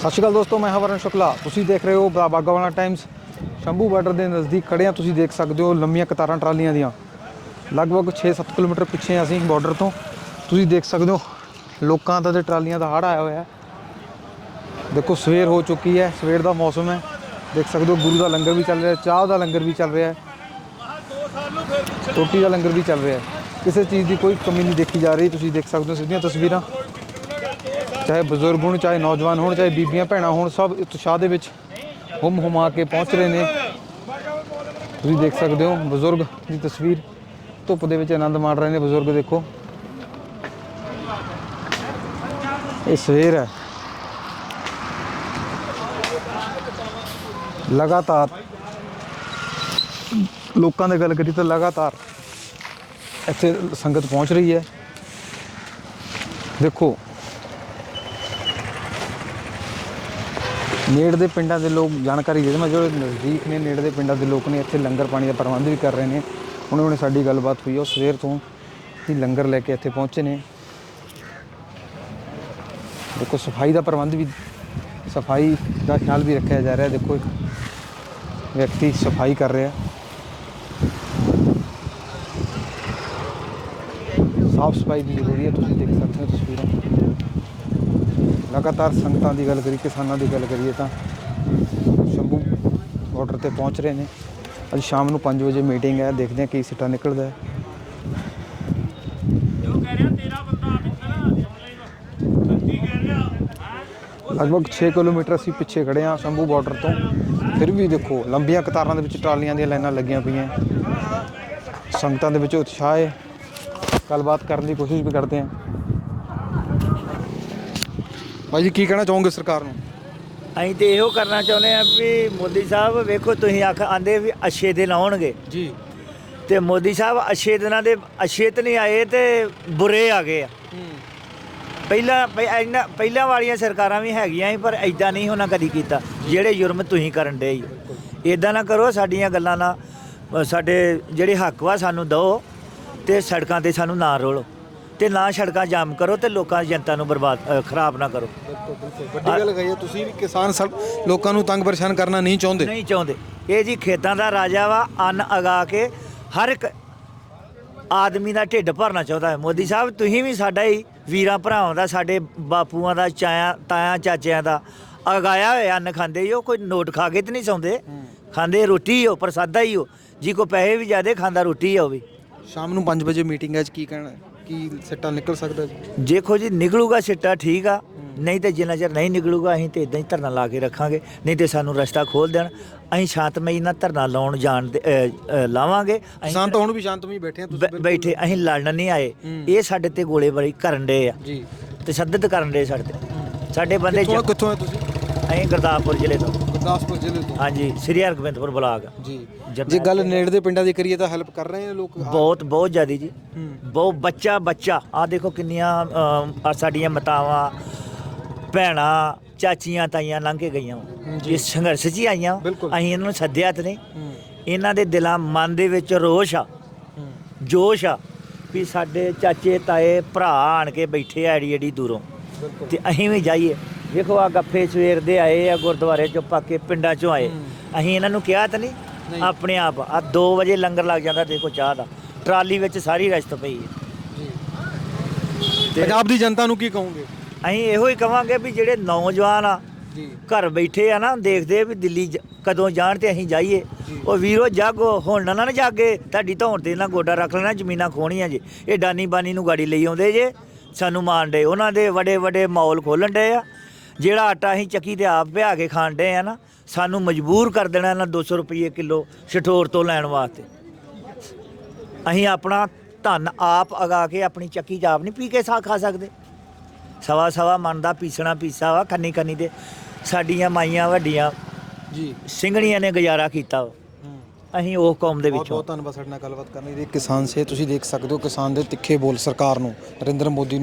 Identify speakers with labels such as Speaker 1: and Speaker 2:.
Speaker 1: ਸਤਿ ਸ਼੍ਰੀ ਅਕਾਲ ਦੋਸਤੋ, ਮੈਂ ਹਵਰਨ ਸ਼ੁਕਲਾ। ਤੁਸੀਂ ਦੇਖ ਰਹੇ ਹੋ ਬਾ- ਬਾਗਾਵਾਲਾ ਟਾਈਮਸ ਸ਼ੰਭੂ ਬਾਰਡਰ ਦੇ ਨਜ਼ਦੀਕ ਖੜੇ ਹਾਂ। ਤੁਸੀਂ ਦੇਖ ਸਕਦੇ ਹੋ ਲੰਮੀਆਂ ਕਤਾਰਾਂ ਟਰਾਲੀਆਂ ਦੀਆਂ। ਲਗਭਗ 6-7 ਕਿਲੋਮੀਟਰ ਪਿੱਛੇ ਅਸੀਂ ਬਾਰਡਰ ਤੋਂ। ਤੁਸੀਂ ਦੇਖ ਸਕਦੇ ਹੋ ਲੋਕਾਂ ਦਾ ਤੇ ਟਰਾਲੀਆਂ ਦਾ ਹੜ ਆਇਆ ਹੋਇਆ ਦੇਖੋ, ਸਵੇਰ ਹੋ ਚੁੱਕੀ ਹੈ। ਸਵੇਰ ਦਾ ਮੌਸਮ ਹੈ। ਦੇਖ ਸਕਦੇ ਹੋ ਗੁਰੂ ਦਾ ਲੰਗਰ ਵੀ ਚੱਲ ਰਿਹਾ ਚਾਹ ਦਾ ਲੰਗਰ ਵੀ ਚੱਲ ਰਿਹਾ ਹੈ। ਰੋਟੀ ਦਾ ਲੰਗਰ ਵੀ ਚੱਲ ਰਿਹਾ ਕਿਸੇ ਚੀਜ਼ ਦੀ ਕੋਈ ਕਮੀ ਨਹੀਂ ਦੇਖੀ ਜਾ ਰਹੀ। ਤੁਸੀਂ ਦੇਖ ਸਕਦੇ ਹੋ ਸਿੱਧੀਆਂ ਤਸਵੀਰਾਂ। ਚਾਹੇ ਬਜ਼ੁਰਗ ਹੋਣ, ਚਾਹੇ ਨੌਜਵਾਨ ਹੋਣ, ਚਾਹੇ ਬੀਬੀਆਂ, ਭੈਣਾਂ ਹੋਣ, ਸਭ ਉਤਸ਼ਾਹ ਦੇ ਵਿੱਚ ਹੁਮ ਹੁਮਾ ਕੇ ਪਹੁੰਚ ਰਹੇ ਨੇ। ਤੁਸੀਂ ਦੇਖ ਸਕਦੇ ਹੋ ਬਜ਼ੁਰਗ ਦੀ ਤਸਵੀਰ। ਧੁੱਪ ਦੇ ਵਿੱਚ ਆਨੰਦ ਮਾਣ ਰਹੇ ਨੇ ਬਜ਼ੁਰਗ, ਦੇਖੋ। ਇਹ ਸਵੇਰ ਹੈ। ਲਗਾਤਾਰ। ਲੋਕਾਂ ਦੀ ਗੱਲ ਕਰੀ ਤਾਂ ਲਗਾਤਾਰ ਇੱਥੇ ਸੰਗਤ ਪਹੁੰਚ ਰਹੀ ਹੈ। ਦੇਖੋ ਨੇੜ ਦੇ ਪਿੰਡਾਂ ਦੇ ਲੋਕ ਜਾਣਕਾਰੀ ਦੇ ਦੇਵਾਂ ਜਿਹੜੇ ਨਜ਼ਦੀਕ ਨੇ, ਨੇੜ ਦੇ ਪਿੰਡਾਂ ਦੇ ਲੋਕ ਨੇ, ਇੱਥੇ ਲੰਗਰ ਪਾਣੀ ਦਾ ਪ੍ਰਬੰਧ ਵੀ ਕਰ ਰਹੇ ਨੇ। ਉਹਨਾਂ ਨਾਲ ਸਾਡੀ ਗੱਲਬਾਤ ਹੋਈ ਉਹ ਸਵੇਰ ਤੋਂ ਹੀ ਲੰਗਰ ਲੈ ਕੇ ਇੱਥੇ ਪਹੁੰਚੇ ਨੇ। ਦੇਖੋ, ਸਫ਼ਾਈ ਦਾ ਪ੍ਰਬੰਧ ਵੀ, ਸਫ਼ਾਈ ਦਾ ਖਿਆਲ ਵੀ ਰੱਖਿਆ ਜਾ ਰਿਹਾ। ਦੇਖੋ, ਇੱਕ ਵਿਅਕਤੀ ਸਫ਼ਾਈ ਕਰ ਰਿਹਾ। ਸਾਫ਼ ਸਫ਼ਾਈ ਦੀ ਜ਼ਰੂਰੀ ਹੈ, ਤੁਸੀਂ ਦੇਖ ਸਕਦੇ ਹੋ ਤਸਵੀਰਾਂ। ਲਗਾਤਾਰ ਸੰਗਤਾਂ ਦੀ ਗੱਲ ਕਰੀ ਕਿਸਾਨਾਂ ਦੀ ਗੱਲ ਕਰੀਏ ਤਾਂ ਸ਼ੰਭੂ ਬਾਰਡਰ ਤੇ ਪਹੁੰਚ ਰਹੇ ਨੇ। ਅੱਜ ਸ਼ਾਮ ਨੂੰ 5 ਵਜੇ ਮੀਟਿੰਗ ਹੈ, ਦੇਖਦੇ ਹਾਂ ਕੀ ਸਿੱਟਾ ਨਿਕਲਦਾ ਹੈ। ਲਗਭਗ 6 ਕਿਲੋਮੀਟਰ ਅਸੀਂ ਪਿੱਛੇ ਖੜੇ ਹਾਂ ਸ਼ੰਭੂ ਬਾਰਡਰ ਤੋਂ। ਫਿਰ ਵੀ ਦੇਖੋ, ਲੰਬੀਆਂ ਕਤਾਰਾਂ ਦੇ ਵਿੱਚ ਟਰਾਲੀਆਂ ਦੀਆਂ ਲਾਈਨਾਂ ਲੱਗੀਆਂ ਪਈਆਂ। ਸੰਗਤਾਂ ਦੇ ਵਿੱਚ ਉਤਸ਼ਾਹ ਹੈ। ਗੱਲਬਾਤ ਕਰਨ ਦੀ ਕੋਸ਼ਿਸ਼ ਵੀ ਕਰਦੇ ਹਾਂ। ਭਾਈ ਜੀ ਕੀ ਕਹਿਣਾ ਚਾਹੋਗੇ ਸਰਕਾਰ ਨੂੰ?
Speaker 2: ਅਸੀਂ ਤੇ ਇਹੋ ਕਰਨਾ ਚਾਹੁੰਦੇ ਆ ਵੀ ਮੋਦੀ ਸਾਹਿਬ ਵੇਖੋ ਤੁਸੀਂ ਆਖ ਆਂਦੇ ਵੀ ਅੱਛੇ ਦਿਨ ਆਉਣਗੇ।
Speaker 1: ਜੀ।
Speaker 2: ਤੇ ਮੋਦੀ ਸਾਹਿਬ ਅੱਛੇ ਦਿਨਾਂ ਦੇ ਅੱਛੇ ਤੇ ਨਹੀਂ ਆਏ ਤੇ ਬੁਰੇ ਆ ਗਏ ਆ। ਪਹਿਲਾਂ ਪਹਿ- ਇੰਨਾ- ਪਹਿਲਾਂ ਵਾਲੀਆਂ ਸਰਕਾਰਾਂ ਵੀ ਹੈਗੀਆਂ ਸੀ ਪਰ ਐਦਾਂ ਨਹੀਂ ਉਹਨਾਂ ਕਦੀ ਕੀਤਾ। ਜਿਹੜੇ ਜੁਰਮ ਤੁਸੀਂ ਕਰਨ ਦੇ ਇਦਾਂ ਨਾ ਕਰੋ ਸਾਡੀਆਂ ਗੱਲਾਂ ਨਾਲ ਅ, ਸਾਡੇ ਜਿਹੜੇ ਹੱਕ ਵਾ ਸਾਨੂੰ ਦਿਓ ਤੇ ਸੜਕਾਂ ਤੇ ਸਾਨੂੰ ਨਾ ਰੋਲੋ। ਤੇ ਨਾ ਸੜਕਾਂ ਜਾਮ ਕਰੋ ਤੇ ਲੋਕਾਂ ਦੀ ਜਨਤਾ ਨੂੰ ਬਰਬਾਦ ਅ, ਖਰਾਬ ਨਾ ਕਰੋ।
Speaker 1: ਵੱਡੀ ਗੱਲ ਕਹੀ ਹੈ ਤੁਸੀਂ ਵੀ ਕਿਸਾਨ ਸਭ ਲੋਕਾਂ ਨੂੰ ਤੰਗ ਪਰੇਸ਼ਾਨ ਕਰਨਾ ਨਹੀਂ ਚਾਹੁੰਦੇ।
Speaker 2: ਨਹੀਂ ਚਾਹੁੰਦੇ। ਇਹ ਜੀ ਖੇਤਾਂ ਦਾ ਰਾਜਾ ਵਾ ਅੰਨ ਅਗਾ ਕੇ ਹਰ ਇੱਕ ਆਦਮੀ ਦਾ ਢਿੱਡ ਭਰਨਾ ਚਾਹੁੰਦਾ ਹੈ। ਮੋਦੀ ਸਾਹਿਬ ਤੁਸੀਂ ਵੀ ਸਾਡਾ ਹੀ ਵੀਰਾਂ ਭਰਾਵਾਂ ਦਾ ਸਾਡੇ ਬਾਪੂਆਂ ਦਾ ਚਾਇਆ ਤਾਇਆ ਚਾਚਿਆਂ ਦਾ ਅਗਾਇਆ ਹੋਇਆ ਅੰਨ ਖਾਂਦੇ ਹੀ ਹੋ ਕੋਈ ਨੋਟ ਖਾ ਕੇ ਤੇ ਨਹੀਂ ਸੌਂਦੇ। ਖਾਂਦੇ ਰੋਟੀ ਹੀ ਹੋ ਪ੍ਰਸਾਦਾ ਹੀ ਹੋ। ਜੀ ਕੋ ਪੈਸੇ ਵੀ ਜ਼ਿਆਦੇ ਖਾਂਦਾ ਰੋਟੀ ਉਹ ਵੀ।
Speaker 1: ਸ਼ਾਮ ਨੂੰ 5 ਵਜੇ ਮੀਟਿੰਗ ਹੈ ਅੱਜ ਕੀ ਕਹਿਣਾ ਹੈ? ਕੀ ਸਿੱਟਾ ਨਿਕਲ ਸਕਦਾ ਜੀ?
Speaker 2: ਦੇਖੋ ਜੀ ਨਿਕਲੂਗਾ ਸਿੱਟਾ ਠੀਕ ਆ। ਨਹੀਂ ਤੇ ਜਿੰਨਾ ਚਿਰ ਨਹੀਂ ਨਿਕਲੂਗਾ ਅਸੀਂ ਤੇ ਇਦਾਂ ਹੀ ਧਰਨਾ ਲਾ ਕੇ ਰੱਖਾਂਗੇ। ਨਹੀਂ ਤੇ ਸਾਨੂੰ ਰਸਤਾ ਖੋਲ ਦੇਣ। ਅਸੀਂ ਸ਼ਾਂਤਮਈ ਨਾਲ ਧਰਨਾ ਲਾਉਣ ਜਾਣ ਦੇ- ਅ, ਅ, ਲਾਵਾਂਗੇ। ਅਸੀਂ
Speaker 1: ਕਿਸਾਨ ਤਾਂ ਹੁਣ ਵੀ ਸ਼ਾਂਤਮਈ ਬੈਠੇ ਆ ਤੁਸੀਂ
Speaker 2: ਬੈ- ਬੈਠੇ ਅਸੀਂ ਲੜਨ ਨਹੀਂ ਆਏ। ਇਹ ਸਾਡੇ ਤੇ ਗੋਲੇਬਾਰੀ ਕਰਨ ਦੇ ਆ।
Speaker 1: ਜੀ।
Speaker 2: ਤਸ਼ੱਦਦ ਕਰਨ ਦੇ ਸਾਡੇ ਤੇ। ਸਾਡੇ ਬੰਦੇ
Speaker 1: ਕਿੱਥੋਂ ਕਿੱਥੋਂ ਹੈ ਤੁਸੀਂ?
Speaker 2: ਅਸੀਂ ਗੁਰਦਾਸਪੁਰ ਜ਼ਿਲ੍ਹੇ ਤੋਂ।
Speaker 1: ਗੁਰਦਾਸਪੁਰ ਜ਼ਿਲ੍ਹੇ ਤੋਂ।
Speaker 2: ਹਾਂਜੀ ਸ੍ਰੀ ਹਰਗੋਬਿੰਦ ਬਲਾਕ।
Speaker 1: ਜੀ। ਜੇ ਗੱਲ ਨੇੜ ਦੇ ਪਿੰਡਾਂ ਦੀ ਕਰੀਏ ਤਾਂ ਹੈਲਪ ਕਰ ਰਹੇ ਨੇ ਲੋਕ?
Speaker 2: ਬਹੁਤ ਬਹੁਤ ਜ਼ਿਆਦੀ ਜੀ। ਬਹੁਤ ਬੱਚਾ ਬੱਚਾ। ਆ ਦੇਖੋ ਕਿੰਨੀਆਂ ਆਹ ਸਾਡੀਆਂ ਮਤਾਵਾਂ ਭੈਣਾਂ ਚਾਚੀਆਂ ਤਾਈਆਂ ਲੰਘ ਕੇ ਗਈਆਂ ਵਾਂ।
Speaker 1: ਜੀ।
Speaker 2: ਇਸ ਸੰਘਰਸ਼ 'ਚ ਹੀ ਆਈਆਂ ਵਾਂ।
Speaker 1: ਬਿਲਕੁਲ।
Speaker 2: ਅਸੀਂ ਇਹਨਾਂ ਨੂੰ ਸੱਦਿਆ ਤੇ ਨਹੀਂ।
Speaker 1: ਹੂੰ।
Speaker 2: ਇਹਨਾਂ ਦੇ ਦਿਲਾਂ ਮਨ ਦੇ ਵਿੱਚ ਰੋਸ਼ ਆ।
Speaker 1: ਹੂੰ।
Speaker 2: ਜੋਸ਼ ਆ ਵੀ ਸਾਡੇ ਚਾਚੇ ਤਾਏ ਭਰਾ ਆਣ ਕੇ ਬੈਠੇ ਆ ਏਡੀ ਦੂਰੋਂ।
Speaker 1: ਬਿਲਕੁਲ।
Speaker 2: ਤੇ ਅਸੀਂ ਵੀ ਜਾਈਏ। ਦੇਖੋ ਆ ਗੱਫੇ ਸਵੇਰ ਦੇ ਆਏ ਆ ਗੁਰਦੁਆਰੇ ਚੋਂ ਪਾ ਕੇ ਪਿੰਡਾਂ ਚੋਂ ਆਏ। ਅਸੀਂ ਇਹਨਾਂ ਨੂੰ ਕਿਹਾ ਤਾਂ ਨਹੀਂ। ਆਪਣੇ ਆਪ। ਆ 2 ਵਜੇ ਲੰਗਰ ਲੱਗ ਜਾਂਦਾ ਦੇਖੋ ਚਾਹ ਦਾ। ਟਰਾਲੀ ਵਿੱਚ ਸਾਰੀ ਰਸਤ ਪਈ ਹੈ।
Speaker 1: ਪੰਜਾਬ ਦੀ ਜਨਤਾ ਨੂੰ ਕੀ ਕਹੋਗੇ?
Speaker 2: ਅਸੀਂ ਇਹੋ ਹੀ ਕਵਾਂਗੇ ਵੀ ਜਿਹੜੇ ਨੌਜਵਾਨ ਆ
Speaker 1: ਜੀ।
Speaker 2: ਘਰ ਬੈਠੇ ਆ ਨਾ ਦੇਖਦੇ ਵੀ ਦਿੱਲੀ ਕਦੋਂ ਜਾਣ ਤੇ ਅਸੀਂ ਜਾਈਏ। ਉਹ ਵੀਰੋ ਜਾਗੋ ਹੁਣ ਨਾ ਨਾ ਜਾਗੇ। ਤੁਹਾਡੀ ਧੌਣ ਤੇ ਨਾ ਗੋਡਾ ਰੱਖ ਲੈਣਾ ਜ਼ਮੀਨਾਂ ਖੋਣੀਆਂ ਜੇ। ਇਹ ਡਾਨੀ ਬਾਨੀ ਨੂੰ ਗਾੜੀ ਲਈ ਆਉਂਦੇ ਜੇ। ਸਾਨੂੰ ਮਾਰਨ ਡੇ ਉਹਨਾਂ ਦੇ ਵੱਡੇ ਵੱਡੇ ਮੌਲ ਖੋਲਣ ਡੇ ਆ। ਜਿਹੜਾ ਆਟਾ ਅਸੀਂ ਚੱਕੀ ਤੇ ਆਪ ਪਿਆ ਕੇ ਡੇ ਆ ਨਾ ਸਾਨੂੰ ਮਜਬੂਰ ਕਰ ਦੇਣਾ ਇਹਨਾਂ 200 ਰੁਪਏ ਕਿਲੋ ਸ਼ਟੋਰ ਤੋਂ ਲੈਣ ਵਾਸਤੇ। ਅਸੀਂ ਆਪਣਾ ਧਨ ਆਪ ਅਗਾ ਕੇ ਆਪਣੀ ਚੱਕੀ 'ਚ ਆਪ ਨਹੀਂ ਪੀ ਕੇ ਸਾ ਖਾ ਸਕਦੇ। ਸਵਾ ਸਵਾ ਮਨ ਦਾ ਪੀਸਣਾ ਪੀਸਾ ਵਾ ਕੰਨੀ ਕੰਨੀ ਦੇ। ਸਾਡੀਆਂ ਮਾਈਆਂ ਵੱਡੀਆਂ
Speaker 1: ਜੀ।
Speaker 2: ਸਿੰਘਣੀਆਂ ਨੇ ਗੁਜ਼ਾਰਾ ਕੀਤਾ ਵਾ। ਅਸੀਂ ਉਹ ਕੌਮ ਦੇ ਵਿੱਚੋਂ।
Speaker 1: ਬਹੁਤ ਧੰਨਵਾਦ ਸਾਡੇ ਨਾਲ ਗੱਲਬਾਤ ਕਰਨ ਲਈ। ਕਿਸਾਨ ਸੇ ਤੁਸੀਂ ਦੇਖ ਸਕਦੇ ਹੋ ਕਿਸਾਨ ਦੇ ਤਿੱਖੇ ਬੋਲ ਸਰਕਾਰ ਨੂੰ ਨਰਿੰਦਰ ਮੋਦੀ